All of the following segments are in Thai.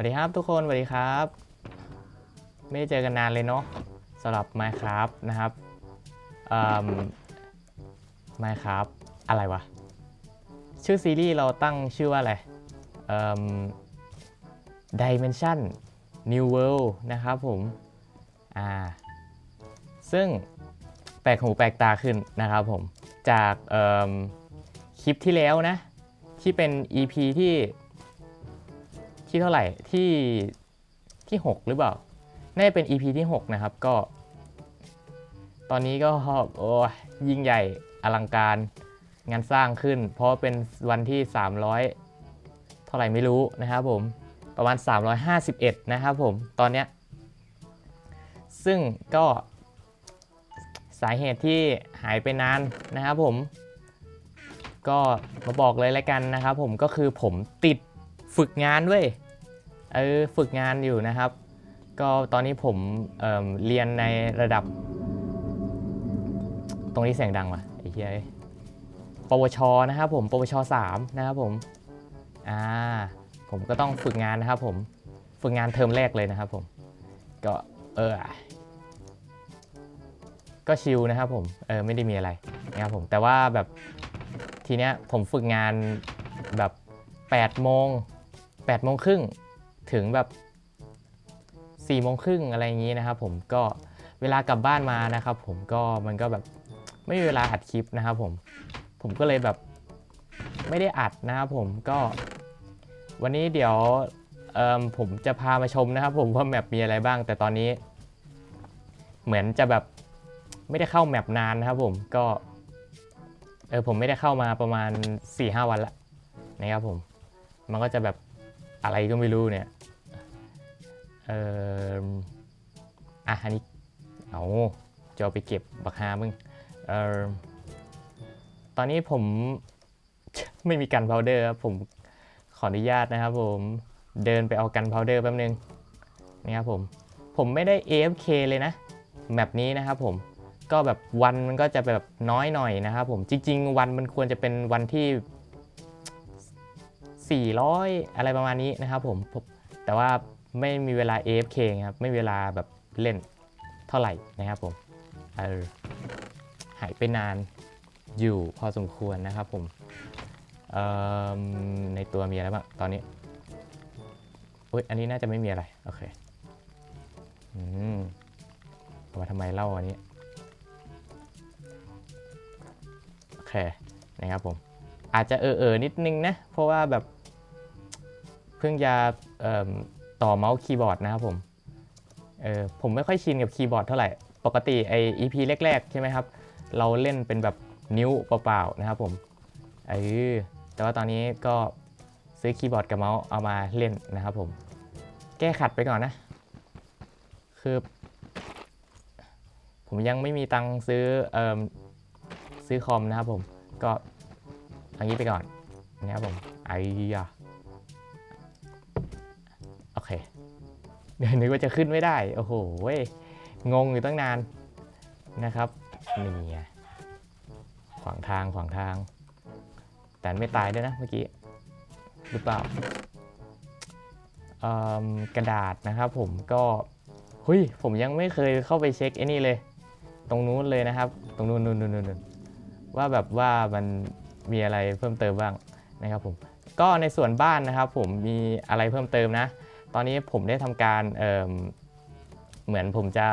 วัสดีครับทุกคนสวัสดีครับ ไม่ได้เจอกันนานเลยเนาะสำหรับ Minecraft นะครับเอ่อ Minecraft อะไรวะ ชื่อซีรีส์เราตั้งชื่อว่าอะไรเอ่อ Dimension New World นะครับผมอ่าซึ่งแปลกหูแปลกตาขึ้นนะครับผม จากเอิ่มคลิปที่แล้วนะ ที่เป็น EP ที่ ที่เท่าไหร่ที่ที่ 6 หรือเปล่า น่าจะเป็น EP ที่ 6 นะครับก็ ตอนนี้ก็โอ้ยยิ่งใหญ่อลังการงานสร้างขึ้น เพราะเป็นวันที่ 300 เท่าไหร่ไม่รู้นะครับผมประมาณ 351 นะครับผมตอนเนี้ยซึ่งก็สาเหตุที่หายไปนานนะครับผม ก็มาบอกเลยแล้วกันนะครับผมก็คือผมติด ฝึกงานด้วยเออฝึกงานอยู่นะครับ ก็ตอนนี้ผมเเรียนในระดับ ตรงนี้เสียงดังว่ะไอ้เหี้ยเอ้ยปวชนะครับผมปวช3นะครับผมอ่าผมก็ต้องฝึกงานนะครับผมฝึกงานเทอมแรกเลยนะครับผมก็เออก็ชิลนะครับผมเออไม่ได้มีอะไรนะครับผมแต่ว่าแบบทีเนี้ยผมฝึกงานแบบ8โมง 8โมงครึ่งถึงแบบ4โมงครึ่งอะไรอย่างนี้นะครับผมก็เวลากลับบ้านมานะครับ ผมก็มันก็แบบไม่มีเวลาอัดคลิปนะครับผมผมก็เลยแบบไม่ได้อัดนะครับผมก็วันนี้เดี๋ยวเออผมจะพามาชมนะครับ ผมว่าแมปมีอะไรบ้าง แต่ตอนนี้ เหมือนจะแบบไม่ได้เข้าแมปนานนะครับ ผมก็เออผมไม่ได้เข้ามาประมาณ4-5วันละนะครับผมมันก็จะแบบ อะไรก็ไม่รู้เนี่ย เอออะอันนี้ เอาจะเอาไปเก็บบักฮามึง เออตอนนี้ผมไม่มีกันพาวเดอร์ครับผมขออนุญาตนะครับผมเดินไปเอากันพาวเดอร์แป๊บนึงนะครับผม ผมไม่ได้ AFK เลยนะแมปนี้นะครับผมก็แบบวันมันก็จะแบบน้อยหน่อยนะครับผมจริง ๆ วันมันควรจะเป็นวันที่ 400 อะไรประมาณนี้นะครับผม แต่ว่าไม่มีเวลา AFK ครับ ไม่เวลาแบบเล่นเท่าไหร่นะครับผมเออหายไปนานอยู่พอสมควรนะครับผมในตัวมีอะไรบ้างตอนนี้อุ้ยอันนี้น่าจะไม่มีอะไร โอเค อืมเอามาทำไมเล่าอันนี้ โอเค นะครับผม อาจจะเออเออนิดนึงนะ เพราะว่าแบบ เพิ่งจะต่อเมาส์คีย์บอร์ดนะครับผมเออผมไม่ค่อยชินกับคีย์บอร์ดเท่าไหร่ ปกติไอ EP แรกๆ ใช่ไหมครับ เราเล่นเป็นแบบนิ้วเปล่าๆนะครับผมเออแต่ว่าตอนนี้ก็ซื้อคีย์บอร์ดกับเมาส์เอามาเล่นนะครับผม แก้ขัดไปก่อนนะ คือ ผมยังไม่มีตังค์ซื้อเอ่อซื้อคอมนะครับผม ก็เอันนี้ไปก่อนนะครับผมไอ้ยา เดี๋ยวนึกว่าจะขึ้นไม่ได้ โอ้โหเว้ยงงอยู่ตั้งนานนะครับนี่ไงขวางทางขวางทาง แต่ไม่ตายด้วยนะเมื่อกี้หรือเปล่ากระดาษนะครับผมก็เฮ้ยผมยังไม่เคยเข้าไปเช็คไอ้นี่เลย ตรงนู้นเลยนะครับ ตรงนู้นนู้นนู้นนู้นว่าแบบว่ามันมีอะไรเพิ่มเติมบ้างนะครับผมก็ในส่วนบ้านนะครับผมมีอะไรเพิ่มเติมนะ ตอนนี้ผมได้ทำการเเหมือนผมจะ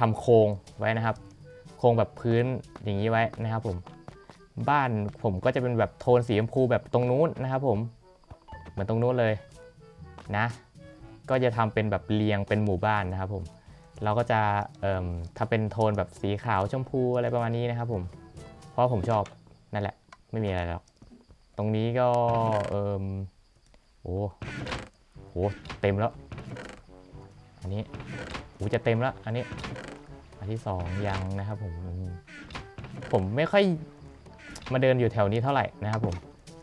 ทำโครงไว้นะครับ โครงแบบพื้นอย่างนี้ไว้นะครับผมบ้านผมก็จะเป็นแบบโทนสีชมพูแบบตรงนู้นนะครับผมเหมือนตรงนู้นเลยนะ ก็จะทำเป็นแบบเรียงเป็นหมู่บ้านนะครับผมเราก็จะถ้าเป็นโทนแบบสีขาวชมพูอะไรประมาณนี้นะครับผมเพราะผมชอบนั่นแหละ ไม่มีอะไรหรอกตรงนี้ก็เอิมโอ้ โหเต็มแล้ว อันนี้โอ้จะเต็มแล้ว อันนี้ อันที่สองยังนะครับผมอืมผมไม่ค่อยมาเดินอยู่แถวนี้เท่าไหร่นะครับผม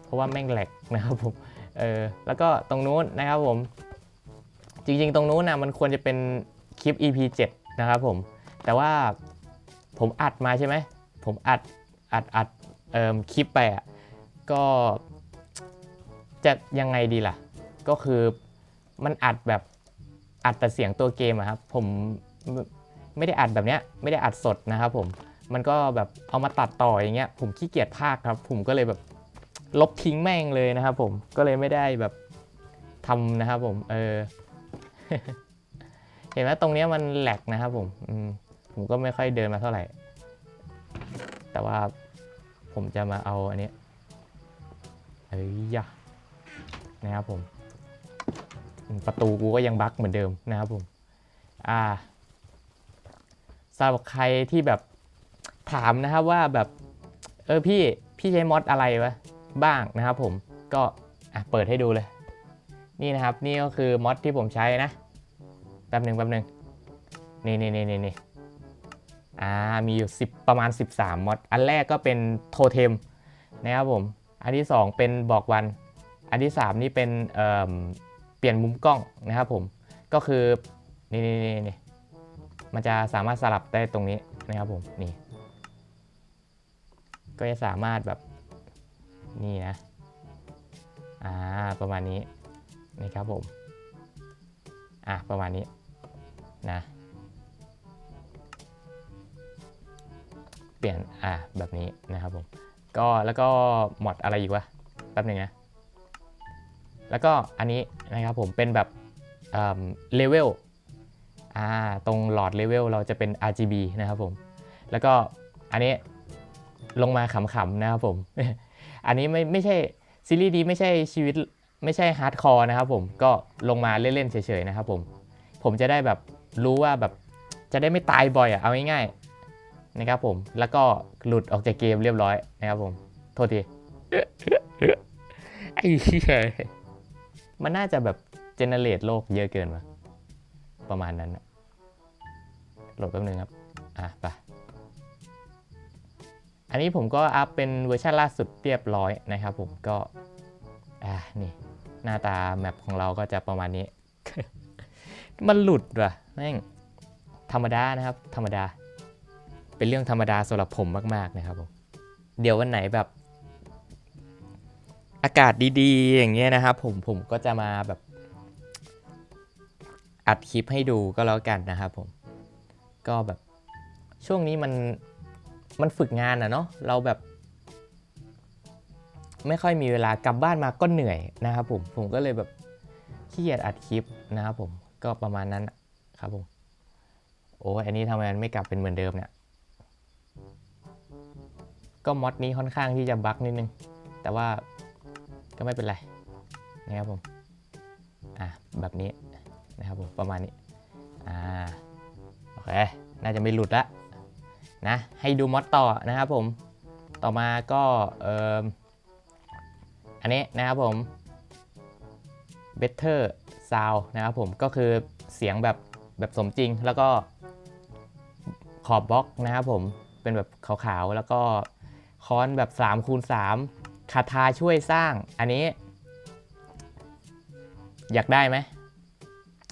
เพราะว่าแม่งแหลกนะครับผม เออ แล้วก็ตรงนู้นนะครับผม จริงๆ ตรงนู้นนะมันควรจะเป็นคลิป EP 7 นะครับผม แต่ว่าผมอัดมาใช่ไหม ผมอัด อัด อัดเอ่อคลิปไปอะ ก็จะยังไงดีล่ะ ก็คือ มันอัดแบบอัดแต่เสียงตัวเกมอะครับผมไม่ได้อัดแบบเนี้ยไม่ได้อัดสดนะครับผมมันก็แบบเอามาตัดต่ออย่างเงี้ยผมขี้เกียจพากย์ครับ ผมก็เลยแบบลบทิ้งแม่งเลยนะครับผมก็เลยไม่ได้แบบทำนะครับผมเออเห็นไหมตรงเนี้ยมันแหลกนะครับผมอืผมก็ไม่ค่อยเดินมาเท่าไหร่ แต่ว่าผมจะมาเอาอันเนี้ยเอ้ยยะนะครับผม ประตูกูก็ยังบั๊กเหมือนเดิมนะครับผมอ่าสำหรับใครที่แบบถามนะครับว่าแบบเออพี่พี่ใช้มอดอะไรวะบ้างนะครับผมก็อะเปิดให้ดูเลย นี่นะครับนี่ก็คือมอดที่ผมใช้นะแป๊บหนึ่งแป๊บหนึ่งนี่นี่นี่นี่นี่อ่ามีอยู่ 10 ประมาณ 13 มอดอันแรกก็เป็นโทเทมนะครับผม อันที่ 2 เป็นบอกวัน อันที่ 3 นี่เป็นเอ่อ เปลี่ยนมุมกล้องนะครับผมก็คือนี่นี่นี่มันจะสามารถสลับได้ตรงนี้นะครับผมนี่ก็จะสามารถแบบนี่นะอ่าประมาณนี้นี่ครับผมอะประมาณนี้นะเปลี่ยนอะแบบนี้นะครับผมก็แล้วก็หมดอะไรอีกวะแป๊บหนึงนะ แล้วก็อันนี้นะครับผมเป็นแบบเลเวลตรงหลอดเลเวลเราจะเป็น RGB นะครับผม แล้วก็อันนี้ลงมาขำๆนะครับผม อันนี้ไม่ไม่ใช่ซีรีส์ดีไม่ใช่ชีวิตไม่ใช่ฮาร์ดคอร์นะครับผมก็ลงมาเล่นๆเฉยๆนะครับผม ผมจะได้แบบรู้ว่าแบบจะได้ไม่ตายบ่อยอะเอาง่ายๆนะครับผมแล้วก็หลุดออกจากเกมเรียบร้อยนะครับผม โทษทีไอ้เหี้ย มันน่าจะแบบเจเนเรตโลกเยอะเกินวะประมาณนั้นนะโหลดแป๊บนึงครับ อะไปอันนี้ผมก็อัพเป็นเวอร์ชันล่าสุดเรียบร้อยนะครับผมก็ อะนี่ หน้าตาแมปของเราก็จะประมาณนี้ มันหลุดว่ะแม่งธรรมดานะครับ ธรรมดา เป็นเรื่องธรรมดาสำหรับผมมาก ๆ นะครับผม เดี๋ยววันไหนแบบ อากาศดีๆ อย่างเงี้ยนะครับผมผมก็จะมาแบบอัดคลิปให้ดูก็แล้วกันนะครับผม ก็แบบช่วงนี้มันมันฝึกงานอะเนาะเราแบบ ไม่ค่อยมีเวลากลับบ้านมาก็เหนื่อยนะครับผมผมก็เลยแบบขี้เกียจอัดคลิปนะครับผมก็ประมาณนั้นครับผมโอ้ยอันนี้ทำไมมันไม่กลับเป็นเหมือนเดิมเนี่ยก็มอดนี้ค่อนข้างที่จะบั๊กนิดนึง แต่ว่า ก็ไม่เป็นไรนะครับผมอะแบบนี้นะครับผมประมาณนี้อ่าโอเคน่าจะไม่หลุดละนะให้ดูมอดต่อนะครับผมต่อมาก็เอ่ออันนี้นะครับผม Better Sound นะครับผมก็คือเสียงแบบแบบสมจริงแล้วก็ขอบบล็อกนะครับผมเป็นแบบขาวๆ แล้วก็ค้อนแบบ3คูณ3 คาทาช่วยสร้าง อันนี้ อยากได้ไหม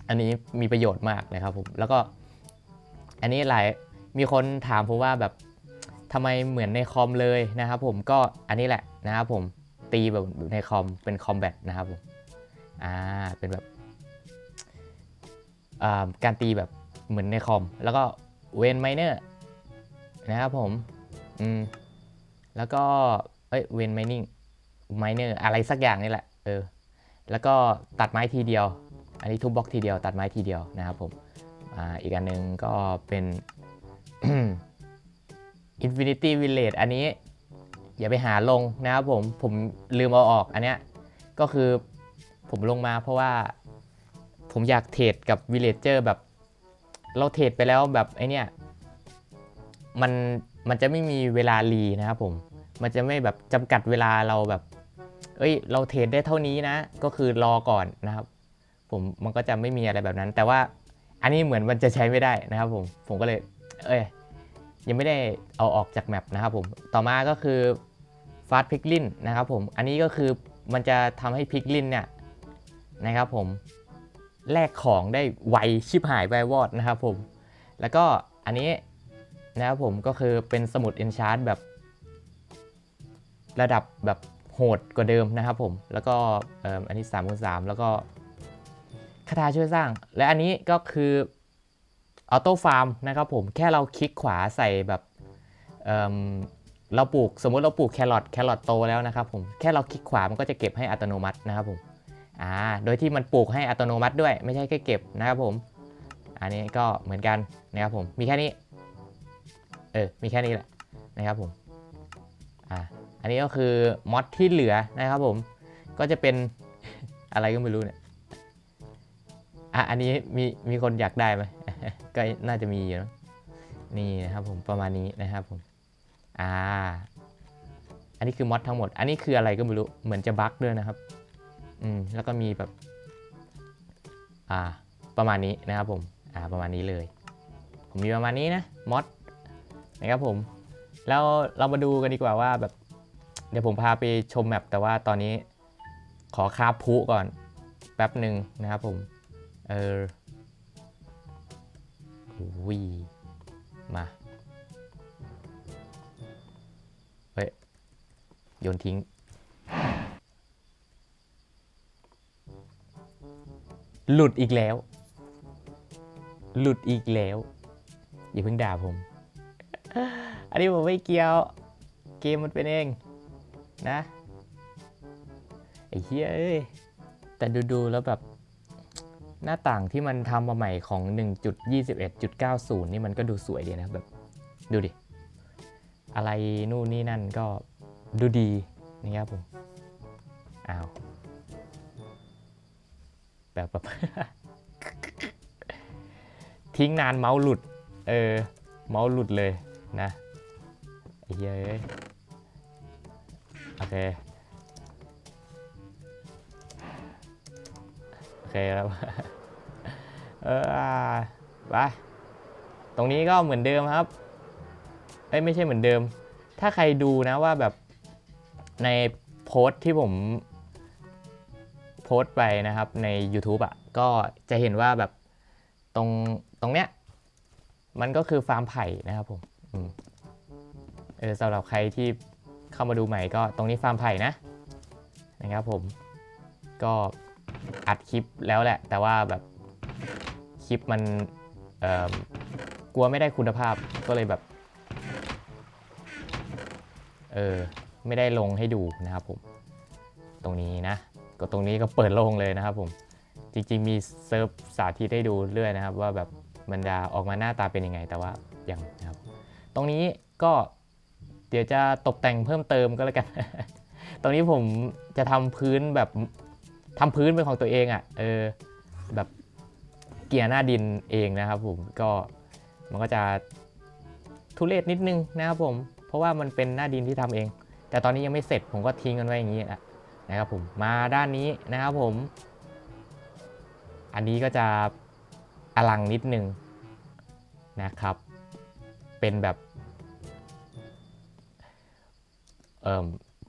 อันนี้มีประโยชน์มากนะครับผม แล้วก็ อันนี้หลาย มีคนถามผมว่าแบบทำไมเหมือนในคอมเลยนะครับผม ก็อันนี้แหละนะครับผม ตีแบบในคอมเป็นคอมแบทนะครับผม อ่า เป็นแบบการตีแบบเหมือนในคอม แล้วก็เวนไมเนอร์นะครับผม อืม แล้วก็ เอ้ยเวนไมนิ่งไมเนอร์อะไรสักอย่างนี่แหละเออแล้วก็ตัดไม้ทีเดียว อันนี้ทุบบล็อกทีเดียว ตัดไม้ทีเดียวนะครับผมอ่าอีกอันหนึ่งก็เป็น Infinity Village อันนี้ อย่าไปหาลงนะครับผม ผมลืมเอาออกอันเนี้ยก็คือผมลงมาเพราะว่าผมอยากเทรดกับ Villager แบบ เราเทรดไปแล้วแบบไอเนี้ยมันมันจะไม่มีเวลารีนะครับผม มันจะไม่แบบจำกัดเวลาเราแบบ เอ้ย เราเทรดได้เท่านี้นะ ก็คือรอก่อนนะครับ ผมมันก็จะไม่มีอะไรแบบนั้น แต่ว่าอันนี้เหมือนมันจะใช้ไม่ได้นะครับผมผมก็เลย เอ้ยยังไม่ได้เอาออกจากแมปนะครับผมต่อมาก็คือ Fast p i c k l i n นะครับผมอันนี้ก็คือมันจะทำให้ p i c k l i n เนี่ยนะครับผมแลกของได้ไวชิบหายไววอดนะครับผมแล้วก็อันนี้นะครับผมก็คือเป็นสมุด Enchant แบบ ระดับแบบโหดกว่าเดิมนะครับผม แล้วก็อันนี้3คูณ3แล้วก็คาถาช่วยสร้าง และอันนี้ก็คือออโต้ฟาร์มนะครับผมแค่เราคลิกขวาใส่แบบเเราปลูกสมมุติเราปลูกแครอทแครอทโตแล้วนะครับผมแค่เราคลิกขวามันก็จะเก็บให้อัตโนมัตินะครับผมอ่าโดยที่มันปลูกให้อัตโนมัติด้วย ไม่ใช่แค่เก็บนะครับผม อันนี้ก็เหมือนกันนะครับผมมีแค่นี้เออมีแค่นี้แหละนะครับผมอ่า นนี้ก็คือมอดที่เหลือนะครับผม ก็จะเป็นอะไรก็ไม่รู้เนี่ย อะ อันนี้มีมีคนอยากได้ไหม ก็น่าจะมีอยู่เนะนี่นะครับผมประมาณนี้นะครับผม อ่า อันนี้คือมอดทั้งหมด อันนี้คืออะไรก็ไม่รู้ เหมือนจะบั๊กด้วยนะครับ อืม แล้วก็มีแบบ อ่า ประมาณนี้นะครับผม อ่า ประมาณนี้เลย ผมมีประมาณนี้นะ มอดนะครับผมแล้วเรามาดูกันดีกว่าว่าแบบ เดี๋ยวผมพาไปชมแมปแต่ว่าตอนนี้ขอคาบพุก่อน แป๊บหนึ่งนะครับผม เออวิมา เฮ้ย โยนทิ้ง หลุดอีกแล้ว หลุดอีกแล้ว อย่าเพิ่งด่าผม อันนี้ผมไม่เกี่ยว เกมมันเป็นเอง นะไอ้เหี้ยเอ้ยแต่ดูๆแล้วแบบหน้าต่างที่มันทำมาใหม่ของ 1.21.90 นี่มันก็ดูสวยดีนะแบบดูดิ อะไรนู่นนี่นั่นก็ดูดีนะครับผมอ้าวแบบแบบ ทิ้งนานเมาส์หลุด เออ เมาส์หลุดเลยนะไอ้เหี้ย โอเค โอเคแล้วเอออ่าไปตรงนี้ก็เหมือนเดิมครับ เอ้ยไม่ใช่เหมือนเดิม ถ้าใครดูนะว่าแบบในโพสต์ที่ผมโพสต์ไปนะครับใน YouTube อะก็จะเห็นว่าแบบตรงตรงเนี้ยมันก็คือฟาร์มไผ่นะครับผมอมเออสำหรับใครที่ เข้ามาดูใหม่ก็ตรงนี้ฟาร์มไผ่นะนะครับผมก็อัดคลิปแล้วแหละ แต่ว่าแบบคลิปมันกลัวไม่ได้คุณภาพก็เลยแบบเออไม่ได้ลงให้ดูนะครับผมตรงนี้นะ ก็ตรงนี้ก็เปิดโล่งเลยนะครับผมจริงๆมีเซิร์ฟสาธิตให้ดูเรื่อยนะครับ ว่าแบบมันจะออกมาหน้าตาเป็นยังไงแต่ว่ายังนะครับ ตรงนี้ก็ เดี๋ยวจะตกแต่งเพิ่มเติมก็แล้วกัน ตรงนี้ผมจะทำพื้นแบบทำพื้นเป็นของตัวเองอะ่ะ เออ แบบเกียร์หน้าดินเองนะครับผม ก็มันก็จะทุเรศนิดนึงนะครับผม เพราะว่ามันเป็นหน้าดินที่ทำเอง แต่ตอนนี้ยังไม่เสร็จผมก็ทิ้งกันไว้อย่างนี้อะนะครับผม มาด้านนี้นะครับผม อันนี้ก็จะอลังนิดนึงนะครับ เป็นแบบ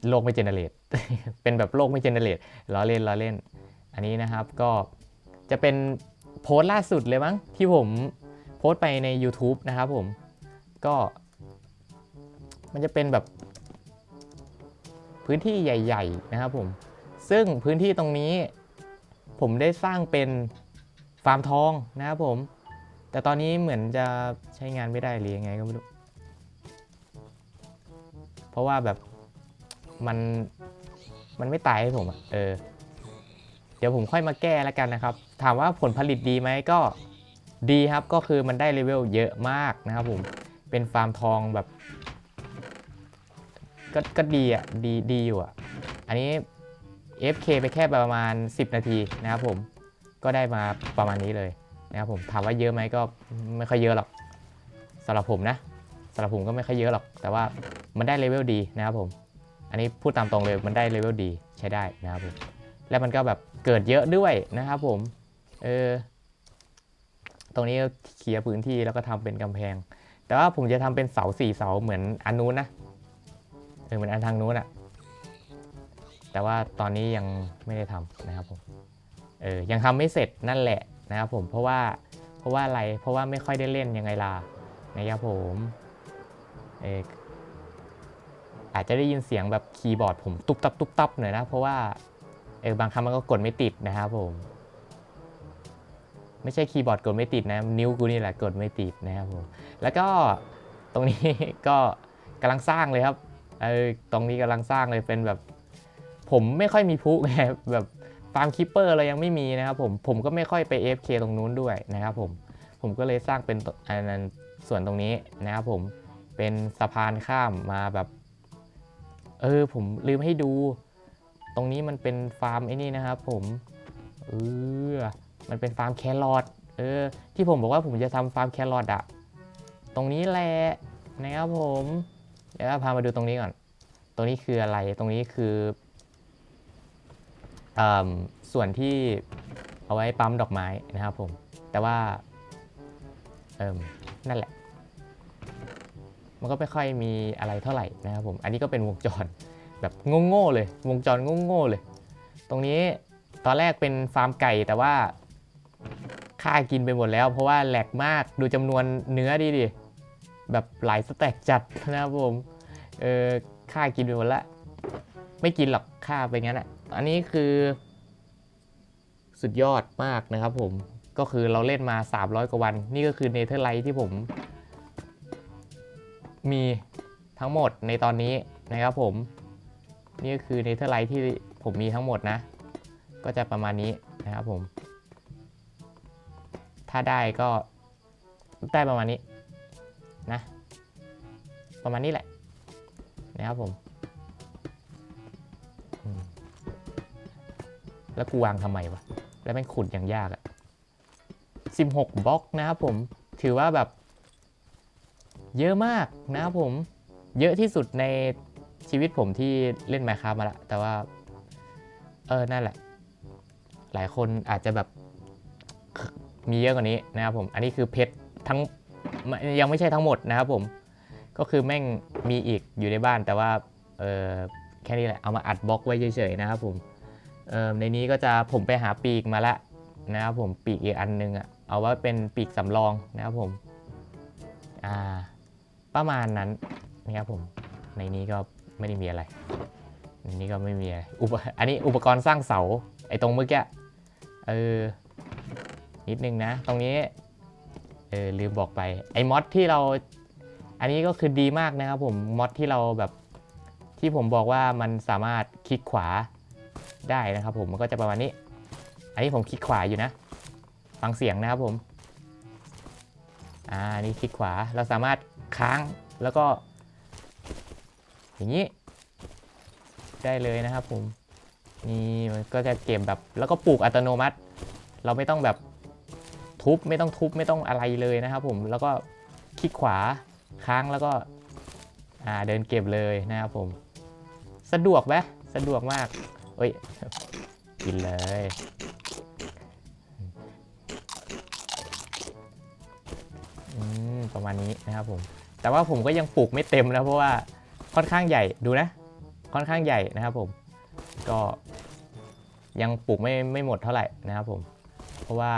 โลกไม่เจเนเรตเป็นแบบโลกไม่เจเนเรตล้อเล่นล้อเล่น อันนี้นะครับก็จะเป็นโพสต์ล่าสุดเลยมั้งที่ผมโพสต์ไปใน YouTube นะครับผมก็ มันจะเป็นแบบ พื้นที่ใหญ่ ๆ นะครับผม ซึ่งพื้นที่ตรงนี้ ผมได้สร้างเป็นฟาร์มทองนะครับผม แต่ตอนนี้เหมือนจะใช้งานไม่ได้หรือยังไงก็ไม่รู้ เพราะว่าแบบ มันมันไม่ตายให้ผมอเออ เดี๋ยวผมค่อยมาแก้แล้วกันนะครับ ถามว่าผลผลิตดีไหมก็ดีครับก็คือมันได้เลเวลเยอะมากนะครับผมเป็นฟาร์มทองแบบ ก็ก็ดีอะดีดีอยู่อะ อันนี้ FK ไปแค่ประมาณ 10 นาทีนะครับผมก็ได้มาประมาณนี้เลยนะครับผมถามว่าเยอะไหมก็ไม่ค่อยเยอะหรอกสำหรับผมนะสำหรับผมก็ไม่ค่อยเยอะหรอก แต่ว่ามันได้เลเวลดีนะครับผม อันนี้พูดตามตรงเลยมันได้เลเวลดีใช้ได้นะครับผมแล้วมันก็แบบเกิดเยอะด้วยนะครับผมเออตรงนี้เคลียร์พื้นที่แล้วก็ทำเป็นกำแพง แต่ว่าผมจะทำเป็นเสาสี่เสาเหมือนอันนู้นนะเออเหมือนอันทางนู้นอะแต่ว่าตอนนี้ยังไม่ได้ทำนะครับผมเออยังทำไม่เสร็จนั่นแหละนะครับผมเพราะว่าเพราะว่าอะไรเพราะว่าไม่ค่อยได้เล่นยังไงล่ะนะครับผมเออ อาจจะได้ยินเสียงแบบคีย์บอร์ดผมตุ๊บตับตุ๊บตับหน่อยนะ เพราะว่าเออบางครั้งมันก็กดไม่ติดนะครับผม ไม่ใช่คีย์บอร์ดกดไม่ติดนะ นิ้วกูนี่แหละกดไม่ติดนะครับผม แล้วก็ตรงนี้ก็กำลังสร้างเลยครับเออตรงนี้กำลังสร้างเลยเป็นแบบ ผมไม่ค่อยมีพุไงแบบฟาร์มคิปเปอร์เรายังไม่มีนะครับผมผมก็ไม่ค่อยไป AFK ตรงนู้นด้วยนะครับผมผมก็เลยสร้างเป็นอันนั้นส่วนตรงนี้นะครับผมเป็นสะพานข้ามมาแบบ เออผมลืมให้ดู ตรงนี้มันเป็นฟาร์มไอ้นี่นะครับผม เออ มันเป็นฟาร์มแครอท เออ ที่ผมบอกว่าผมจะทำฟาร์มแครอทอะตรงนี้แหละนะครับผม เดี๋ยวพามาดูตรงนี้ก่อน ตรงนี้คืออะไร ตรงนี้คืออส่วนที่เอาไว้ปั๊มดอกไม้นะครับผม แต่ว่า เอิมนั่นแหละ มันก็ไม่ค่อยมีอะไรเท่าไหร่นะครับผม อันนี้ก็เป็นวงจรแบบโง่ๆเลย วงจรโง่ๆเลย ตรงนี้ตอนแรกเป็นฟาร์มไก่แต่ว่าค่ากินไปหมดแล้ว เพราะว่าแหลกมากดูจำนวนเนื้อดิดิแบบหลายสแต็กจัดนะครับผมเออค่ากินไปหมดละไม่กินหรอกค่าไปงั้นอะอันนี้คือ สุดยอดมากนะครับผมก็คือเราเล่นมา 300 กว่าวัน นี่ก็คือเนเธอร์ไลท์ที่ผม มีทั้งหมดในตอนนี้นะครับผม นี่ก็คือเนเธอร์ไลท์ที่ผมมีทั้งหมดนะ ก็จะประมาณนี้นะครับผม ถ้าได้ก็ได้ประมาณนี้นะ ประมาณนี้แหละนะครับผม แล้วกูวางทำไมวะ แล้วม่งขุดอย่างยากอะ16บล็อกนะครับผม ถือว่าแบบ เยอะมากนะครับผม เยอะที่สุดในชีวิตผมที่เล่น Minecraft มาละ แต่ว่า เออ นั่นแหละ หลายคนอาจจะแบบมีเยอะกว่านี้นะครับผม อันนี้คือเพชรทั้งยังไม่ใช่ทั้งหมดนะครับผม ก็คือแม่งมีอีกอยู่ในบ้าน แต่ว่า เออแค่นี้แหละ เอามาอัดบล็อกไว้เฉยๆนะครับผมเออในนี้ก็จะผมไปหาปีกมาละนะครับผมปีกอีกอันนึงอะเอาไว้เป็นปีกสำรองนะครับผม อ่า ประมาณนั้นนะครับผม ในนี้ก็ไม่ได้มีอะไรนนี้ก็ไม่มีอะไรอุปอันนี้อุปกรณ์สร้างเสาไอ้ตรงเมื่อกี้เออนิดนึงนะ ตรงนี้เออลืมบอกไปไอ้มอดที่เราอันนี้ก็คือดีมากนะครับผมมอดที่เราแบบที่ผมบอกว่ามันสามารถคลิกขวาได้นะครับผมมันก็จะประมาณนี้ อันนี้ผมคลิกขวาอยู่นะ ฟังเสียงนะครับผม อ่านี่คลิกขวาเราสามารถค้างแล้วก็ อย่างนี้ ได้เลยนะครับผมนี่มันก็จะเก็บแบบแล้วก็ปลูกอัตโนมัติ เราไม่ต้องแบบทุบไม่ต้องทุบไม่ต้องอะไรเลยนะครับผมแล้วก็คลิกขวาค้างแล้วก็อ่าเดินเก็บเลยนะครับผม สะดวกไหมสะดวกมากเอ้ยกินเลย ประมาณนี้นะครับผม แต่ว่าผมก็ยังปลูกไม่เต็มนะเพราะว่าค่อนข้างใหญ่ดูนะ ค่อนข้างใหญ่นะครับผม ก็ยังปลูกไม่ไม่หมดเท่าไหร่นะครับผม เพราะว่า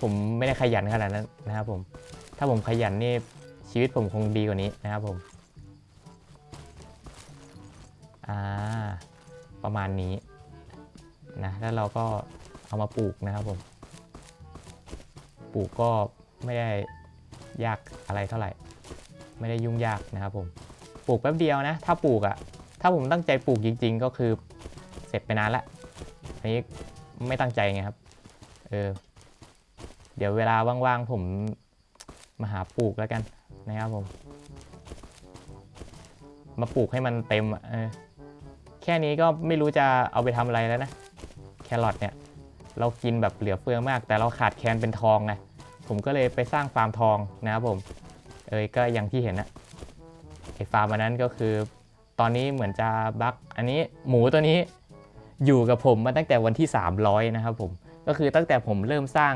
ผมไม่ได้ขยันขนาดนั้นนะครับผม ถ้าผมขยันนี่ชีวิตผมคงดีกว่านี้นะครับผม อ่า ประมาณนี้นะ แล้วเราก็เอามาปลูกนะครับผม ปลูกก็ไม่ได้ ยากอะไรเท่าไหร่ ไม่ได้ยุ่งยากนะครับผมปลูกแป๊บเดียวนะ ถ้าปลูกอะ่ะ ถ้าผมตั้งใจปลูกจริง ๆ ก็คือเสร็จไปนานละอันนี้ไม่ตั้งใจไงครับเออเดี๋ยวเวลาว่างๆผมมาหาปลูกแล้วกันนะครับผม มาปลูกให้มันเต็มอะเออแค่นี้ก็ไม่รู้จะเอาไปทำอะไรแล้วนะ แครอทเนี่ย เรากินแบบเหลือเฟือมาก แต่เราขาดแคลนเป็นทองไง ผมก็เลยไปสร้างฟาร์มทองนะครับผม เอ้ยก็อย่างที่เห็นนะไอฟาร์มอันนั้นก็คือ ตอนนี้เหมือนจะบักอันนี้หมูตัวนี้อยู่กับผมมาตั้งแต่วันที่ 300 นะครับผม ก็คือตั้งแต่ผมเริ่มสร้าง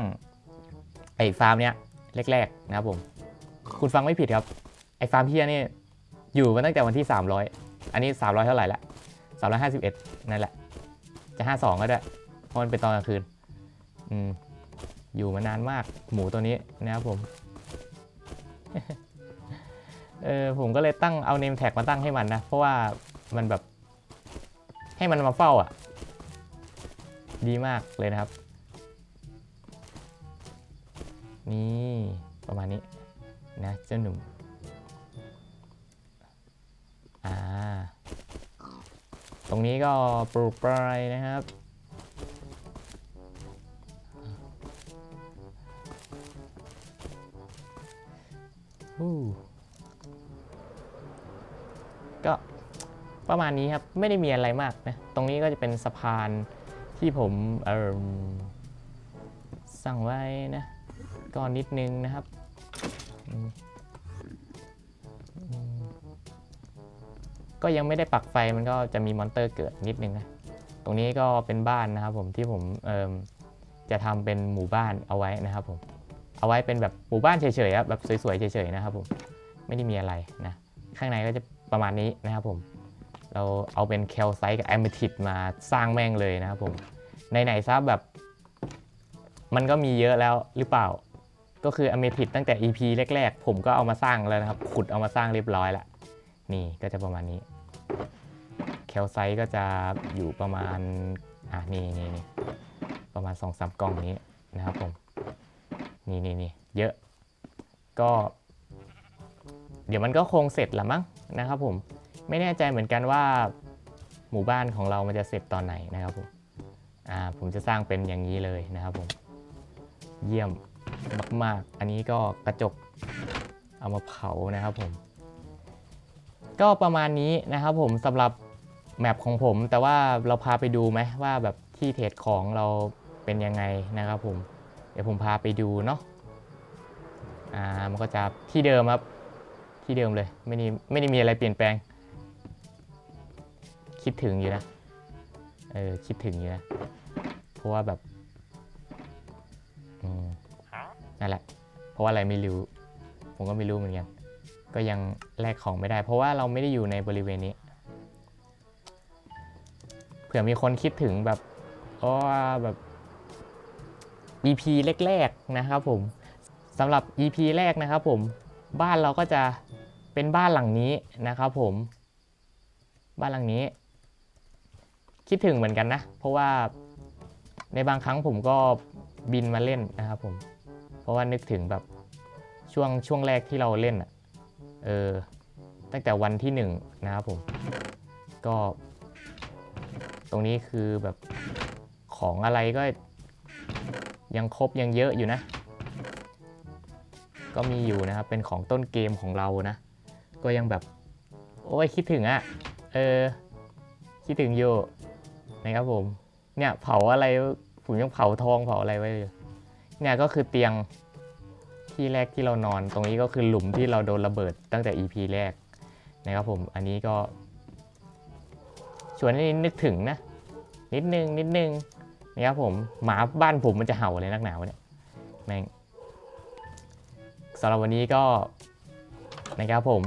ไอฟาร์มเนี้ยแรกๆนะครับผม คุณฟังไม่ผิดครับ ไอฟาร์มพี่นี่อยู่มาตั้งแต่วันที่ 300 อันนี้ 300 เท่าไหร่ละ351 นั่นแหละ จะ 52 ก็ได้ เพราะมันเป็นตอนกลางคืน อืม อยู่มานานมากหมูตัวนี้นะครับผมเออผมก็เลยตั้งเอาเนมแท็กมาตั้งให้มันนะ เพราะว่ามันแบบให้มันมาเฝ้าอะ ดีมากเลยนะครับ นี่ประมาณนี้นะเจ้าหนุ่มอ่า ตรงนี้ก็ปลูกปลายนะครับ ก็ประมาณนี้ครับ ไม่ได้มีอะไรมากนะ ตรงนี้ก็จะเป็นสะพานที่ผมเออสั่งไว้นะก็นิดนึงนะครับ ก็ยังไม่ได้ปักไฟมันก็จะมีมอนเตอร์เกิดนิดนึงนะ ตรงนี้ก็เป็นบ้านนะครับผมที่ผมเอมจะทำเป็นหมู่บ้านเอาไว้นะครับผม เอาไว้เป็นแบบหมู่บ้านเฉยๆครับแบบสวยๆเฉยๆนะครับผมไม่ได้มีอะไรนะข้างในก็จะประมาณนี้นะครับผมเราเอาเป็นแคลไซต์กับแอมเบทิดมาสร้างแม่งเลยนะครับผมไหนๆซะแบบมันก็มีเยอะแล้วหรือเปล่า ก็คืออเมทิดตั้งแต่ EP แรกๆ ผมก็เอามาสร้างแล้วนะครับ ขุดเอามาสร้างเรียบร้อยล้วนี่ก็จะประมาณนี้แคลไซต์ก็จะอยู่ประมาณ อะนี่นี่นประมาณ2อสกล่องนี้นะครับผม นี่นี่นี่เยอะก็ เดี๋ยวมันก็คงเสร็จละมั้งนะครับผมไม่แน่ใจเหมือนกันว่าหมู่บ้านของเรามันจะเสร็จตอนไหนนะครับผมอ่าผมจะสร้างเป็นอย่างนี้เลยนะครับผมเยี่ยมมากๆ อันนี้ก็กระจกเอามาเผานะครับผม ก็ประมาณนี้นะครับผมสำหรับแมปของผม แต่ว่าเราพาไปดูไหมว่าแบบที่เทรดของเราเป็นยังไงนะครับผม เดี๋ยวผมพาไปดูเนาะอ่ามันก็จะที่เดิมครับที่เดิมเลยไม่ได้ไม่ได้มีอะไรเปลี่ยนแปลง คิดถึงอยู่นะเออคิดถึงอยู่นะเพราะว่าแบบอืมนั่นแหละ เพราะว่าอะไรไม่รู้ ผมก็ไม่รู้เหมือนกัน ก็ยังแลกของไม่ได้ เพราะว่าเราไม่ได้อยู่ในบริเวณนี้เผื่อมีคนคิดถึงแบบเพราะว่าแบบ EP แรกๆนะครับผมสำหรับ EP แรกนะครับผมบ้านเราก็จะเป็นบ้านหลังนี้นะครับผม บ้านหลังนี้ คิดถึงเหมือนกันนะ เพราะว่าในบางครั้งผมก็บินมาเล่นนะครับผม เพราะว่านึกถึงแบบช่วงช่วงแรกที่เราเล่นอะเออตั้งแต่วันที่หนึ่งนะครับผม ก็ ตรงนี้คือแบบของอะไรก็ ยังครบยังเยอะอยู่นะ ก็มีอยู่นะครับ เป็นของต้นเกมของเรานะ ก็ยังแบบ โอ้ยคิดถึงอะ่ะเออ คิดถึงอยู่นะครับผม เนี่ยเผาอะไร ผมยังเผาทองเผาอะไรไว้อยู่ เนี่ยก็คือเตียงที่แรกที่เรานอน ตรงนี้ก็คือหลุมที่เราโดนระเบิดตั้งแต่ EP แรกนะครับผม อันนี้ก็ชวนให้นึกถึงนะ นิดนึงนิดนึง นะครับผมหมาบ้านผมมันจะเห่าอะไรนักหนาวเนี่ยแม่งสำหรับวันนี้ก็นะครับผม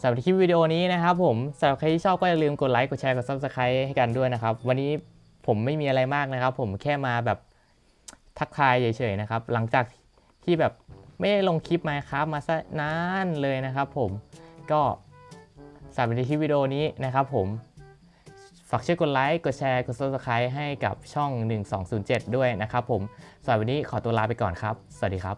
สำหรับคลิปวิดีโอนี้นะครับผมสำหรับใครที่ชอบก็อย่าลืมกดไลค์กดแชร์กด subscribe ให้กันด้วยนะครับ วันนี้ผมไม่มีอะไรมากนะครับ ผมแค่มาแบบทักทายเฉยๆนะครับ หลังจากที่แบบไม่ได้ลงคลิปมาครับมาซะนานเลยนะครับ ผมก็สำหรับในคลิปวิดีโอนี้นะครับ ผม ฝากช่วยกดไลค์ กดแชร์ กด subscribe ให้กับช่อง 1207 ด้วยนะครับผมสำหรับวันนี้ขอตัวลาไปก่อนครับ สวัสดีครับ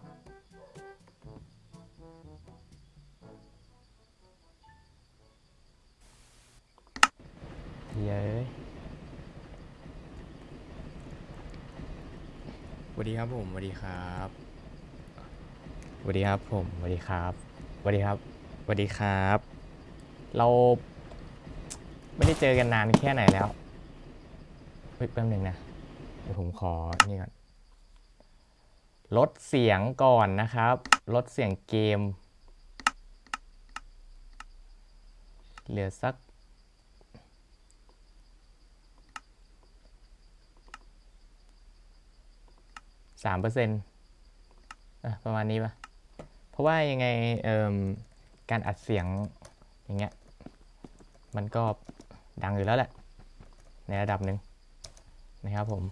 เย้สวัสดีครับผมสวัสดีครับสวัสดีครับผมสวัสดีครับสวัสดีครับสวัสดีครับ เรา ไม่ได้เจอกันนานแค่ไหนแล้วเฮ้ยแป๊บหนึ่งนะเดี๋ยวผมขอนี่ก่อนลดเสียงก่อนนะครับ ลดเสียงเกม เหลือสัก สามเปอร์เซ็นต์ประมาณนี้ปะเพราะว่ายังไงเอิ่มการอัดเสียงอย่างเงี้ย มันก็ ดังอยู่แล้วแหละ ในระดับหนึ่งนะครับผม